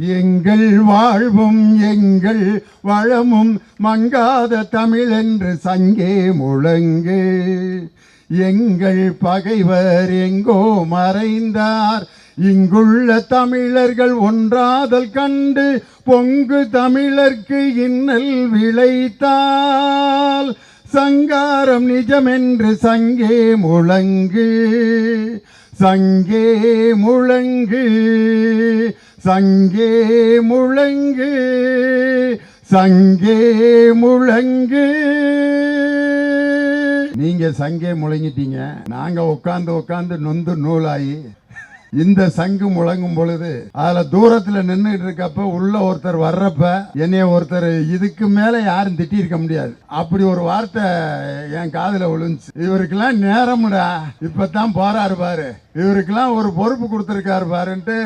எங்கள் வாழ்வும் எங்கள் வளமும் மங்காத தமிழ் என்று சங்கே முழங்கு. எங்கள் பகைவர் எங்கோ மறைந்தார். இங்குள்ள தமிழர்கள் ஒன்றாதல் கண்டு பொங்கு தமிழர்க்கு இன்னல் விளைத்தால். சங்காரம் நிஜமென்று சங்கே முழங்கு சங்கே முழங்கு சங்கே முழங்கு சங்கே முழங்கு. நீங்க சங்கே முழங்கிட்டீங்க. நாங்க உட்காந்து உட்காந்து நொந்து நூலாகி இந்த சங்கு முழங்கும் பொழுது அதுல தூரத்துல நின்றுட்டு இருக்கப்ப உள்ள ஒருத்தர் வர்றப்ப என்னைய ஒருத்தர் இதுக்கு மேல யாரும் திட்டியிருக்க முடியாது. அப்படி ஒரு வார்த்தை என் காதுல விழுந்துச்சு. இவருக்கெல்லாம் நேரமுடா இப்பதான் போறாரு பாரு. இவருக்கெல்லாம் ஒரு பொறுப்பு கொடுத்திருக்காரு பாருன்ட்டு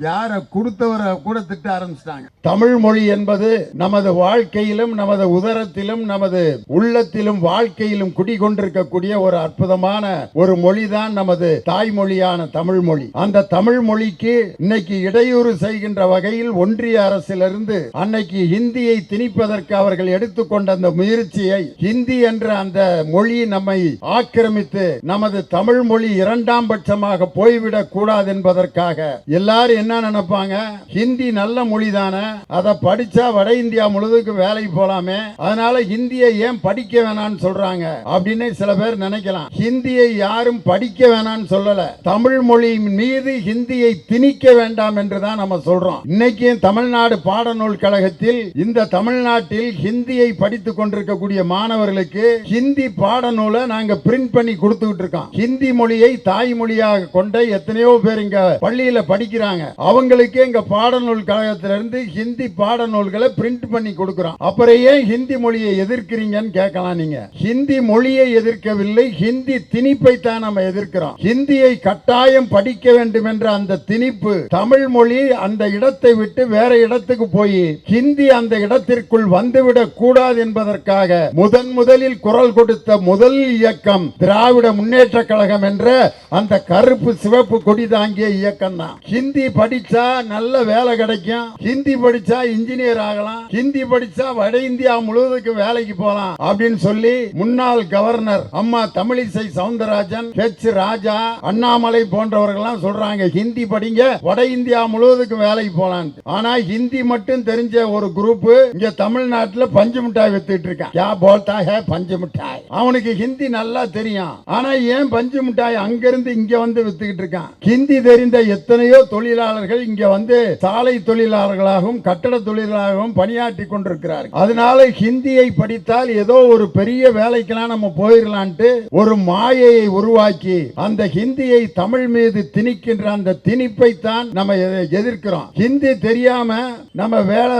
யார கொடுத்தவரை கூட திட்ட ஆரம்பிச்சிட்டாங்க. தமிழ் மொழி என்பது நமது வாழ்க்கையிலும் நமது உதரத்திலும் நமது உள்ளத்திலும் வாழ்க்கையிலும் குடிகொண்டிருக்கக்கூடிய ஒரு அற்புதமான ஒரு மொழிதான் நமது தாய்மொழியான தமிழ் மொழி. அந்த தமிழ் மொழிக்கு இன்னைக்கு இடையூறு செய்கின்ற வகையில் ஒன்றிய அரசிலிருந்து அன்னைக்கு ஹிந்தியை திணிப்பதற்கு அவர்கள் எடுத்துக்கொண்ட அந்த முயற்சியை ஹிந்தி என்ற அந்த மொழி நம்மை ஆக்கிரமித்து நமது தமிழ் மொழி இரண்டாம் பட்சமாக போய்விடக் கூடாது என்பதற்காக எல்லாரும் என்ன நினைப்பாங்க? ஹிந்தி நல்ல மொழி தானே. அதை படிச்சா வட இந்தியா முழுவதுக்கு வேலைக்கு போலாமே. அதனால ஹிந்தியை ஏன் படிக்க வேணாம்னு சொல்றாங்க அப்படின்னு சில பேர் நினைக்கலாம். ஹிந்தியை யாரும் படிக்க வேணாம்னு சொல்லல. தமிழ் மொழியின் மீது ஹிந்தியை திணிக்க வேண்டாம் என்று தான் நம்ம சொல்றோம். இன்னைக்கு தமிழ்நாடு பாடநூல் கழகத்தில் இந்த தமிழ்நாட்டில் ஹிந்தியை படித்துக் கொண்டிருக்கக்கூடிய மாணவர்களுக்கு ஹிந்தி பாடநூலை நாங்க பிரிண்ட் பண்ணி கொடுத்துக்கிட்டு இருக்கோம். ஹிந்தி மொழியை தாய்மொழியாக கொண்ட எத்தனையோ பேர் இங்க பள்ளியில படிக்கிறாங்க. அவங்களுக்கு எங்க பாடநூல் கழகத்திலிருந்து ஹிந்தி பாடநூல்களை பிரிண்ட் பண்ணி கொடுக்கிறோம். அப்புறம் ஏன் ஹிந்தி மொழியை எதிர்க்கிறீங்கன்னு கேட்கலாம் நீங்க. ஹிந்தி மொழியை எதிர்க்கவில்லை ஹிந்தி திணிப்பை தான் நம்ம எதிர்க்கிறோம். ஹிந்தியை கட்டாயம் படிக்க வேண்டும் என்ற அந்த திணிப்பு தமிழ் மொழி அந்த இடத்தை விட்டு வேற இடத்துக்கு போய் ஹிந்தி அந்த இடத்திற்குள் வந்துவிடக் கூடாது என்பதற்காக முதன் முதலில் குரல் கொடுத்த முதல் இயக்கம் திராவிட முன்னேற்ற கழகம் என்ற அந்த கருப்பு சிவப்பு கொடி தாங்கிய இயக்கம் தான். ஹிந்தி படிச்சா நல்ல வேலை கிடைக்கும். ஹிந்தி படிச்சா இன்ஜினியர் ஆகலாம். ஹிந்தி படிச்சா வட இந்தியா முழுவதுக்கு வேலைக்கு போலாம் அப்படின்னு சொல்லி முன்னாள் கவர்னர் அம்மா தமிழிசை சவுந்தரராஜன் ஹெச் ராஜா அண்ணாமலை போன்றவர்கள் சொல்றாங்க. சொல்றாங்க ஹிந்தி படிங்க வட இந்தியா முழுவதுக்கு வேலைக்கு போலாம் ஆனா ஹிந்தி மட்டும் தெரிஞ்ச ஒரு குரூப் இங்க தமிழ்நாட்டுல பஞ்சு மிட்டாய் வித்துட்டு இருக்கான். யா போல்தா ஹே பஞ்சு மிட்டாய். அவனுக்கு ஹிந்தி நல்லா தெரியும். ஆனா ஏன் பஞ்சு மிட்டாய் அங்கிருந்து இங்க வந்து வித்துக்கிட்டு இருக்கான்? ஹிந்தி தெரிந்த எத்தனையோ தொழிலாளர்கள் இங்க வந்து சாலை தொழிலாளர்களாகவும் கட்டட தொழிலாளர்களும் பணியாற்றி கொண்டிருக்கிறார்கள். அதனால ஹிந்தியை படித்தால் ஏதோ ஒரு பெரிய வேலைக்கெல்லாம் நம்ம போயிடலான்ட்டு ஒரு மாயையை உருவாக்கி அந்த ஹிந்தியை தமிழ் மீது திணிக்க இருக்கின்ற அந்த திணிப்பை தான் நம்ம எதிர்க்கிறோம். ஹிந்தி தெரியாம நம்ம வேலை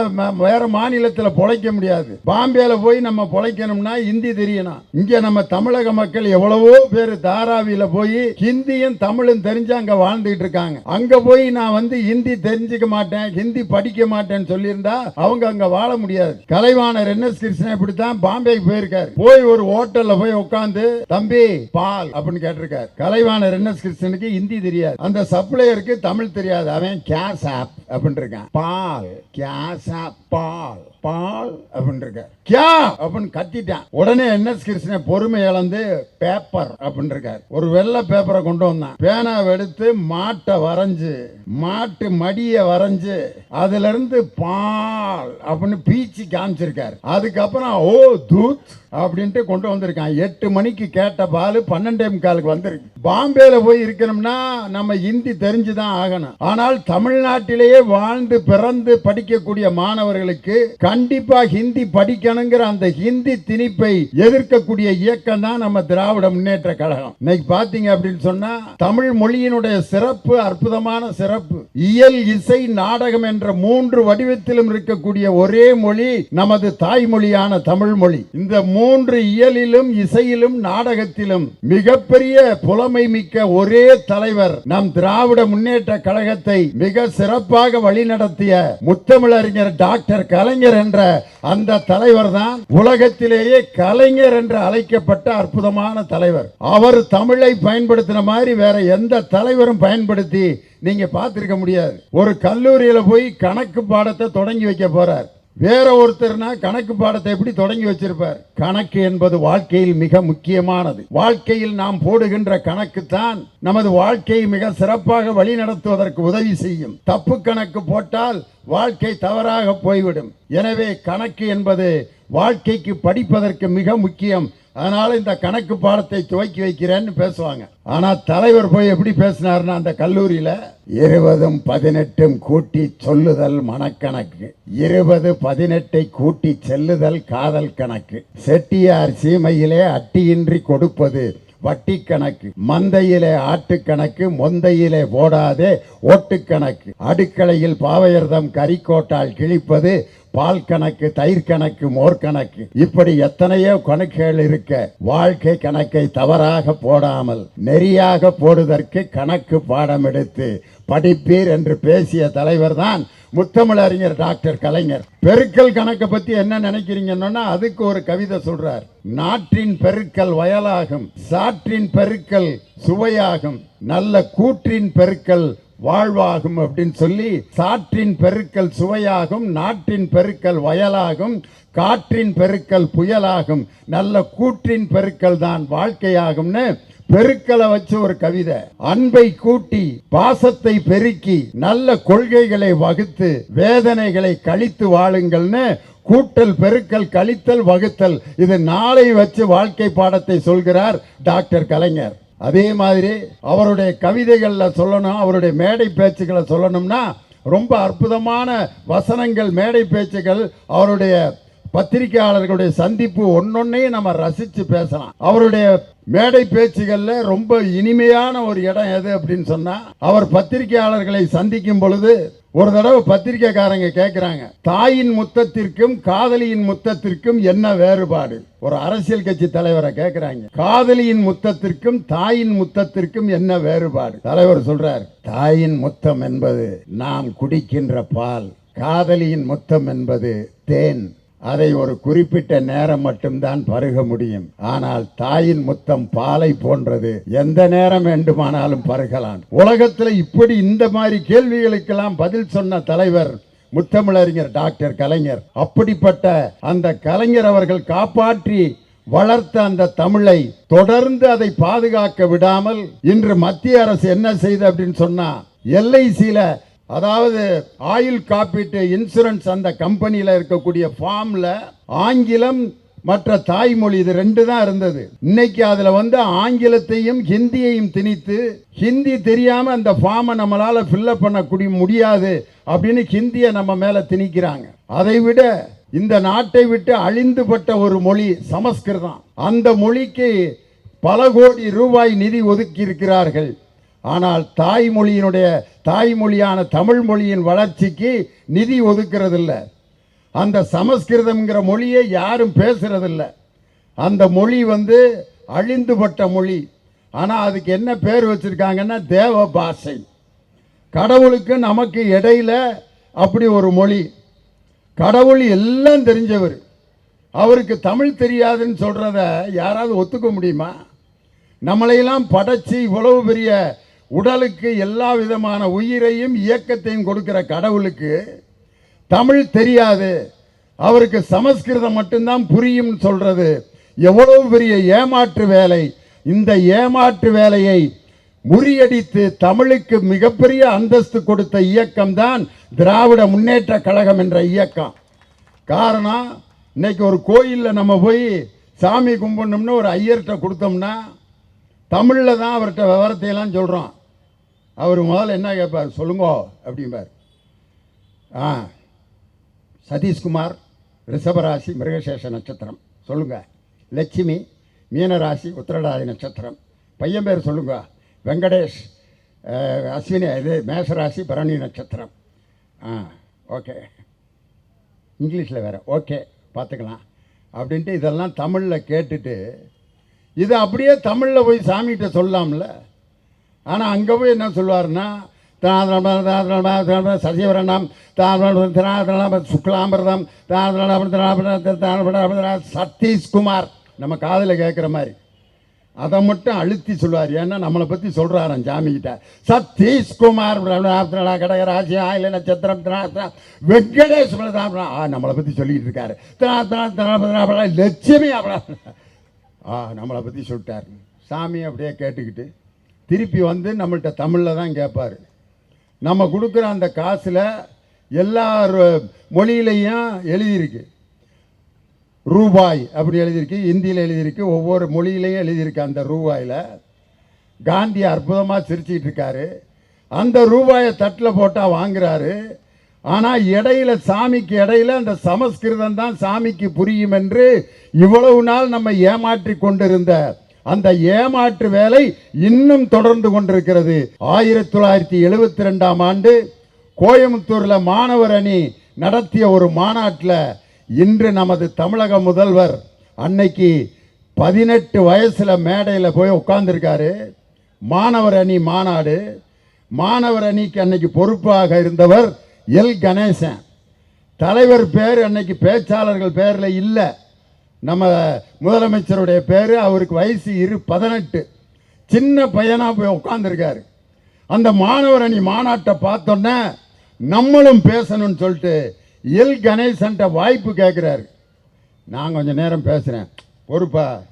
வேற மாநிலத்துல பொழைக்க முடியாது. பாம்பேல போய் நம்ம பொழைக்கணும்னா ஹிந்தி தெரியணும். இங்க நம்ம தமிழக மக்கள் எவ்வளவோ பேர் தாராவியில போய் ஹிந்தியும் தமிழும் தெரிஞ்சு அங்க வாழ்ந்துட்டு இருக்காங்க. அங்க போய் நான் வந்து ஹிந்தி தெரிஞ்சுக்க மாட்டேன் ஹிந்தி படிக்க மாட்டேன்னு சொல்லியிருந்தா அவங்க அங்க வாழ முடியாது. கலைவாணர் என் எஸ் கிருஷ்ணன் இப்படித்தான் பாம்பேக்கு போயிருக்காரு. போய் ஒரு ஹோட்டல்ல போய் உட்காந்து தம்பி பால் அப்படின்னு கேட்டிருக்காரு. கலைவாணர் என் எஸ் கிருஷ்ணனுக்கு ஹிந்தி தெரியாது. அந்த சப்ளையருக்கு தமிழ் தெரியாது. அவன் கேஸ் ஆப். அப்படின்னு இருக்கான் பால் கியாசா பால் பால் அப்படின்னு இருக்காரு கியா அப்படின்னு கத்திட்டான். உடனே என் எஸ் கிருஷ்ணன் பொறுமை இழந்து பேப்பர் அப்படின்னு இருக்காரு ஒரு வெள்ளை பேப்பரை கொண்டு வந்தான். பேனாவை எடுத்து மாட்டை வரைஞ்சு மாட்டு மடியை வரைஞ்சு அதுல இருந்து பால் அப்படின்னு பீச்சி காமிச்சிருக்காரு. அதுக்கப்புறம் ஓ தூத் அப்படின்ட்டு கொண்டு வந்திருக்கான். எட்டு மணிக்கு கேட்ட பால் பன்னெண்டே முக்காலுக்கு வந்திருக்கு. பாம்பேல போய் இருக்கணும்னா நம்ம ஹிந்தி தெரிஞ்சுதான் ஆகணும். ஆனால் தமிழ்நாட்டிலேயே வாழ்ந்து பிறந்து படிக்கக்கூடிய மாணவர்களுக்கு கண்டிப்பா ஹிந்தி படிக்கணுங்கிற அந்த ஹிந்தி திணிப்பை எதிர்க்கக்கூடிய இயக்கம் தான் நம்ம திராவிட முன்னேற்ற கழகம். இன்னைக்கு பாத்தீங்க அப்படின்னு சொன்னா தமிழ் மொழியினுடைய சிறப்பு அற்புதமான சிறப்பு. இயல் இசை நாடகம் என்ற மூன்று வடிவத்திலும் இருக்கக்கூடிய ஒரே மொழி நமது தாய்மொழியான தமிழ் மொழி. இந்த மூன்று இயலிலும் இசையிலும் நாடகத்திலும் மிகப்பெரிய புலமை மிக்க ஒரே தலைவர் நம் திராவிட முன்னேற்ற கழகத்தை மிக சிறப்பாக சிறப்பாக வழிநடத்திய முத்தமிழறிஞர் டாக்டர் கலைஞர் என்ற அந்த தலைவர் தான் உலகத்திலேயே கலைஞர் என்று அழைக்கப்பட்ட அற்புதமான தலைவர். அவர் தமிழை பயன்படுத்தின மாதிரி வேற எந்த தலைவரும் பயன்படுத்தி நீங்க பார்த்திருக்க முடியாது. ஒரு கல்லூரியில போய் கணக்கு பாடத்தை தொடங்கி வைக்க போறார். வேற ஒருத்தர்னா கணக்கு பாடத்தை எப்படி தொடங்கி வச்சிருப்பார்? கணக்கு என்பது வாழ்க்கையில் மிக முக்கியமானது. வாழ்க்கையில் நாம் போடுகின்ற கணக்கு தான் நமது வாழ்க்கையை மிக சிறப்பாக வழி நடத்துவதற்கு உதவி செய்யும். தப்பு கணக்கு போட்டால் வாழ்க்கை தவறாக போய்விடும். எனவே கணக்கு என்பது வாழ்க்கைக்கு படிப்பதற்கு மிக முக்கியம். அதனால் இந்த கணக்கு பாடத்தை துவக்கி வைக்கிறேன்னு பேசுவாங்க. ஆனால் தலைவர் போய் எப்படி பேசினார்னா அந்த கல்லூரியில் இருபதும் பதினெட்டும் கூட்டி சொல்லுதல் மனக்கணக்கு. இருபது பதினெட்டை கூட்டி செல்லுதல் காதல் கணக்கு. செட்டியார் சீமையிலே அட்டியின்றி கொடுப்பது வட்டி கணக்கு. மந்தையிலே ஆட்டுக்கணக்கு மொந்தையிலே போடாதே ஓட்டுக்கணக்கு அடுக்களையில் பாவையர்தம் கறிக்கோட்டால் கிழிப்பது பால் கணக்கு தயிர் கணக்கு மோர் கணக்கு. இப்படி எத்தனையோ கணக்குகள் இருக்க வாழ்க்கை கணக்கை தவறாக போடாமல் நெறியாக போடுவதற்கு கணக்கு பாடம் எடுத்து படிப்பீர் என்று பேசிய தலைவர் தான் முத்தமிழறிஞர் டாக்டர் கலைஞர். பெருக்கல் கணக்கை பத்தி என்ன நினைக்கிறீங்கன்னா அதுக்கு ஒரு கவிதை சொல்றார். நாட்டின் பெருக்கல் வயலாகும் சாற்றின் பெருக்கல் சுவையாகும் நல்ல கூற்றின் பெருக்கல் வாழ்வாகும் அப்படின்னு சொல்லி சாற்றின் பெருக்கல் சுவையாகும் நாட்டின் பெருக்கல் வயலாகும் காற்றின் பெருக்கல் புயலாகும் நல்ல கூற்றின் பெருக்கல் தான் வாழ்க்கையாகும்னு பெருக்களை வச்சு ஒரு கவிதை. அன்பை கூட்டி பாசத்தை பெருக்கி நல்ல கொள்கைகளை வகுத்து வேதனைகளை கழித்து வாழுங்கள்னு கூட்டல் பெருக்கல் கழித்தல் வகுத்தல் இது நாளை வச்சு வாழ்க்கை பாடத்தை சொல்கிறார் டாக்டர் கலைஞர். அதே மாதிரி அவருடைய கவிதைகளில் சொல்லணும் அவருடைய மேடை பேச்சுக்களை சொல்லணும்னா ரொம்ப அற்புதமான வசனங்கள் மேடை பேச்சுகள் அவருடைய பத்திரிகையாளர்களுடைய சந்திப்பு ஒன்னொன்னையும் நம்ம ரசித்து பேசலாம். அவருடைய மேடை பேச்சுகள்ல ரொம்ப இனிமையான ஒரு இடம் எது அப்படின்னு சொன்னா அவர் பத்திரிகையாளர்களை சந்திக்கும் பொழுது ஒரு தடவை பத்திரிக்கைக்காரங்க கேட்கிறாங்க தாயின் முத்தத்திற்கும் காதலியின் முத்தத்திற்கும் என்ன வேறுபாடு? ஒரு அரசியல் கட்சி தலைவரை கேட்கிறாங்க காதலியின் முத்தத்திற்கும் தாயின் முத்தத்திற்கும் என்ன வேறுபாடு? தலைவர் சொல்றார் தாயின் முத்தம் என்பது நாம் குடிக்கின்ற பால் காதலியின் முத்தம் என்பது தேன். அதை ஒரு குறிப்பிட்ட நேரம் மட்டும்தான் பருக முடியும். ஆனால் தாயின் முத்தம் பாலை போன்றது எந்த நேரம் வேண்டுமானாலும் பருகலாம். உலகத்துல இப்படி இந்த மாதிரி கேள்விகளுக்கெல்லாம் பதில் சொன்ன தலைவர் முத்தமிழறிஞர் டாக்டர் கலைஞர் அப்படிப்பட்ட அந்த கலைஞர் அவர்கள் காப்பாற்றி வளர்த்த அந்த தமிழை தொடர்ந்து அதை பாதுகாக்க விடாமல் இன்று மத்திய அரசு என்ன செய்து அப்படின்னு சொன்னா எல்ஐசியில அதாவது ஆயுள் காப்பீட்டு இன்சூரன்ஸ் அந்த கம்பெனியில் இருக்கக்கூடிய ஃபார்மில் ஆங்கிலம் மற்ற தாய்மொழி இது ரெண்டு தான் இருந்தது. இன்னைக்கு அதில் வந்து ஆங்கிலத்தையும் ஹிந்தியையும் திணித்து ஹிந்தி தெரியாமல் அந்த ஃபார்மை நம்மளால் ஃபில்லப் பண்ணக்கூடிய முடியாது அப்படின்னு ஹிந்தியை நம்ம மேலே திணிக்கிறாங்க. அதை விட இந்த நாட்டை விட்டு அழிந்துபட்ட ஒரு மொழி சமஸ்கிருதம். அந்த மொழிக்கு பல கோடி ரூபாய் நிதி ஒதுக்கி இருக்கிறார்கள். ஆனால் தாய்மொழியினுடைய தாய்மொழியான தமிழ் மொழியின் வளர்ச்சிக்கு நிதி ஒதுக்கிறதில்ல. அந்த சமஸ்கிருதம்ங்கிற மொழியை யாரும் பேசுகிறதில்ல அந்த மொழி வந்து அழிந்துபட்ட மொழி. ஆனால் அதுக்கு என்ன பேர் வச்சிருக்காங்கன்னா தேவ பாஷை கடவுளுக்கு நமக்கு இடையில அப்படி ஒரு மொழி. கடவுள் எல்லாம் தெரிஞ்சவர். அவருக்கு தமிழ் தெரியாதுன்னு சொல்கிறத யாராவது ஒத்துக்க முடியுமா? நம்மளையெல்லாம் படைச்சி இவ்வளவு பெரிய உடலுக்கு எல்லா விதமான உயிரையும் இயக்கத்தையும் கொடுக்கிற கடவுளுக்கு தமிழ் தெரியாது. அவருக்கு சமஸ்கிருதம் மட்டும்தான் புரியும்னு சொல்றது. எவ்வளவு பெரிய ஏமாற்று வேலை. இந்த ஏமாற்று வேலையை முறியடித்து தமிழுக்கு மிகப்பெரிய அந்தஸ்து கொடுத்த இயக்கம் தான் திராவிட முன்னேற்ற கழகம் என்ற இயக்கம். காரணம் இன்னைக்கு ஒரு கோயிலில் நம்ம போய் சாமி கும்பிடணும்னு ஒரு ஐயர்கிட்ட கொடுத்தோம்னா தமிழில் தான் அவர்கிட்ட விவரத்தையெல்லாம் சொல்கிறோம் அவர் முதல்ல என்ன கேட்பார்? சொல்லுங்கோ அப்படிம்பார். ஆ சதீஷ்குமார் ரிஷபராசி மிருகசேஷ நட்சத்திரம். சொல்லுங்க. லட்சுமி மீனராசி உத்திரடாதி நட்சத்திரம். பையன் பேர் சொல்லுங்க. வெங்கடேஷ் அஸ்வினி இது மேஷராசி பரணி நட்சத்திரம். ஆ ஓகே. இங்கிலீஷில் வேறு. ஓகே பார்த்துக்கலாம். அப்படின்ட்டு இதெல்லாம் தமிழில் கேட்டுட்டு இது அப்படியே தமிழில் போய் சாமிகிட்ட சொல்லலாம்ல ஆனால் அங்கே போய் என்ன சொல்லுவாருன்னா சசிவரணம் தாரணம் சுக்லாமிரதம் தாரணம் சதீஷ்குமார் நம்ம காதில் கேட்குற மாதிரி அதை மட்டும் அழுத்தி சொல்லுவார் ஏன்னா நம்மளை பற்றி சொல்கிறாராம் சாமிகிட்ட சதீஷ்குமார் கடகராசி ஆயில நட்சத்திரம் திரா- வெங்கடேஸ்வர ஆ நம்மளை பற்றி சொல்லிக்கிட்டு இருக்காரு திரா- திரா- லட்சுமி அப்படின் ஆ நம்மளை பற்றி சொல்லிட்டார் சாமி அப்படியே கேட்டுக்கிட்டு திருப்பி வந்து நம்மள்கிட்ட தமிழில் தான் கேட்பார் நம்ம கொடுக்குற அந்த காசில் எல்லா மொழியிலையும் எழுதியிருக்கு. ரூபாய் அப்படி எழுதியிருக்கு ஹிந்தியில் எழுதியிருக்கு ஒவ்வொரு மொழியிலையும் எழுதியிருக்கு அந்த ரூபாயில். காந்தி அற்புதமாக சிரிச்சிக்கிட்டு இருக்காரு. அந்த ரூபாயை தட்டில் போட்டால் வாங்குறாரு. ஆனால் இடையில சாமிக்கு இடையில அந்த சமஸ்கிருதம் தான் சாமிக்கு புரியும் என்று இவ்வளவு நாள் நம்ம ஏமாற்றி கொண்டிருந்த அந்த ஏமாற்று வேலை இன்னும் தொடர்ந்து கொண்டிருக்கிறது. ஆயிரத்தி தொள்ளாயிரத்தி எழுபத்தி ரெண்டாம் ஆண்டு கோயம்புத்தூரில் மாணவர் அணி நடத்திய ஒரு மாநாட்டில் இன்று நமது தமிழக முதல்வர் அன்னைக்கு பதினெட்டு வயசில் மேடையில் போய் உட்காந்துருக்காரு மாணவர் அணி மாநாடு. மாணவர் அணிக்கு அன்னைக்கு பொறுப்பாக இருந்தவர் எல் கணேசன். தலைவர் பேர் அன்னைக்கு பேச்சாளர்கள் பேரில் இல்லை. நம்ம முதலமைச்சருடைய பேர் அவருக்கு வயசு இரு பதினெட்டு. சின்ன பையனாக போய் உட்காந்துருக்காரு அந்த மாணவர் அணி மாநாட்டை பார்த்தோன்னே நம்மளும் பேசணும்னு சொல்லிட்டு எல் கணேசன்ட்ட வாய்ப்பு கேட்குறாரு நான் கொஞ்சம் நேரம் பேசுகிறேன் பொறுப்பா.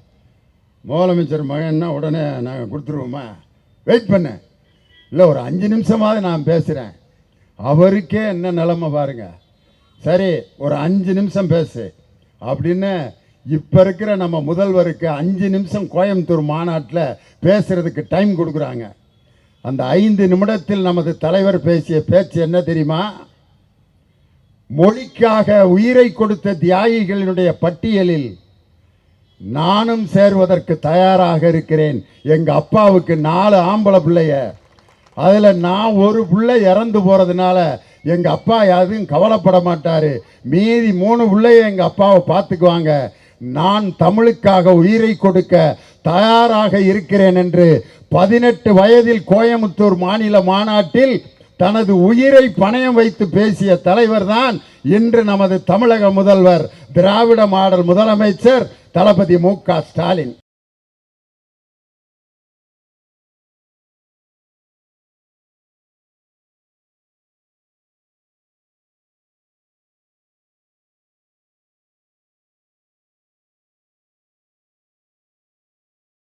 முதலமைச்சர் மகன்னா உடனே நாங்கள் கொடுத்துருவோமா? வெயிட் பண்ண. இல்லை ஒரு அஞ்சு நிமிஷமாவது நான் பேசுகிறேன் அவருக்கே என்ன நிலமை பாருங்க. சரி ஒரு அஞ்சு நிமிஷம் பேசு. அப்படின்னு இப்போ இருக்கிற நம்ம முதல்வருக்கு அஞ்சு நிமிஷம் கோயம்புத்தூர் மாநாட்டில் பேசுறதுக்கு டைம் கொடுக்குறாங்க. அந்த ஐந்து நிமிடத்தில் நமது தலைவர் பேசிய பேச்சு என்ன தெரியுமா? மொழிக்காக உயிரை கொடுத்த தியாகிகளினுடைய பட்டியலில் நானும் சேர்வதற்கு தயாராக இருக்கிறேன். எங்க அப்பாவுக்கு நாலு ஆம்பளை பிள்ளைய. அதில் நான் ஒரு பிள்ளை இறந்து போறதுனால எங்கள் அப்பா யாரும் கவலைப்பட மாட்டார். மீதி மூணு பிள்ளைய எங்கள் அப்பாவை பார்த்துக்குவாங்க. நான் தமிழுக்காக உயிரை கொடுக்க தயாராக இருக்கிறேன் என்று பதினெட்டு வயதில் கோயம்புத்தூர் மாநில மாநாட்டில் தனது உயிரை பணயம் வைத்து பேசிய தலைவர் தான் இன்று நமது தமிழக முதல்வர் திராவிட மாடல் முதலமைச்சர் தளபதி மு க ஸ்டாலின்.